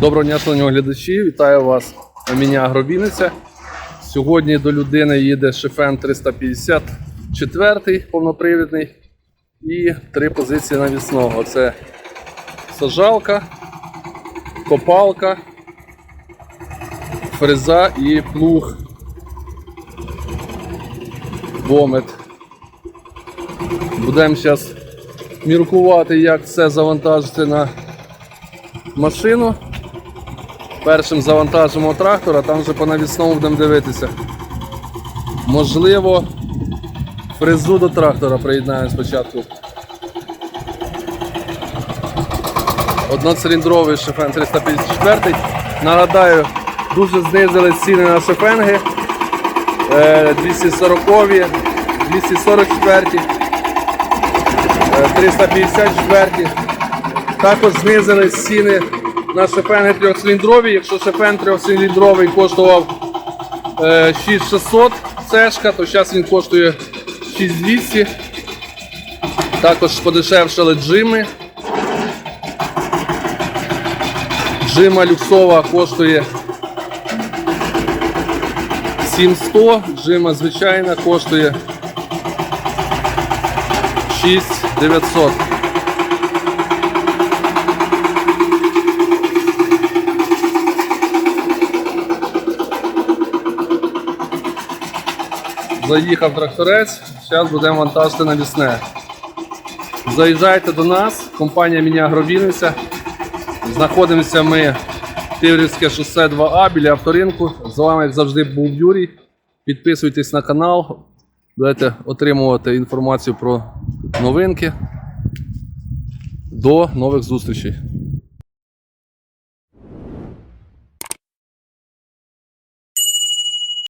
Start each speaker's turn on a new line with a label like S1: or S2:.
S1: Доброго дня, шановні глядачі. Вітаю вас на міні Агровіниця. Сьогодні до людини їде Шефен 354 повнопривідний і три позиції навісного. Це сажалка, копалка, фреза і плуг. Вомет. Будемо зараз міркувати, як це завантажити на машину. Першим завантажимо трактора, там вже по навісному будемо дивитися. Можливо, фрезу до трактора приєднаємо спочатку. Одноциліндровий шефен 354. Нагадаю, дуже знизили ціни на шефенги. Е, 240, 244, е, 354. Також знизили ціни на шефенги трьохциліндрові. Якщо шефен трьохциліндровий коштував е, 6600 цешка, то зараз він коштує 6200. Також подешевшали джими. Джима люксова коштує 700, джима звичайна коштує 6900. Заїхав тракторець, зараз будемо вантажити навісне. Заїжджайте до нас, компанія Міні Агровіниця. Знаходимося ми Тиврівське шосе 2А біля авторинку. З вами, як завжди, був Юрій. Підписуйтесь на канал, будете отримувати інформацію про новинки. До нових зустрічей.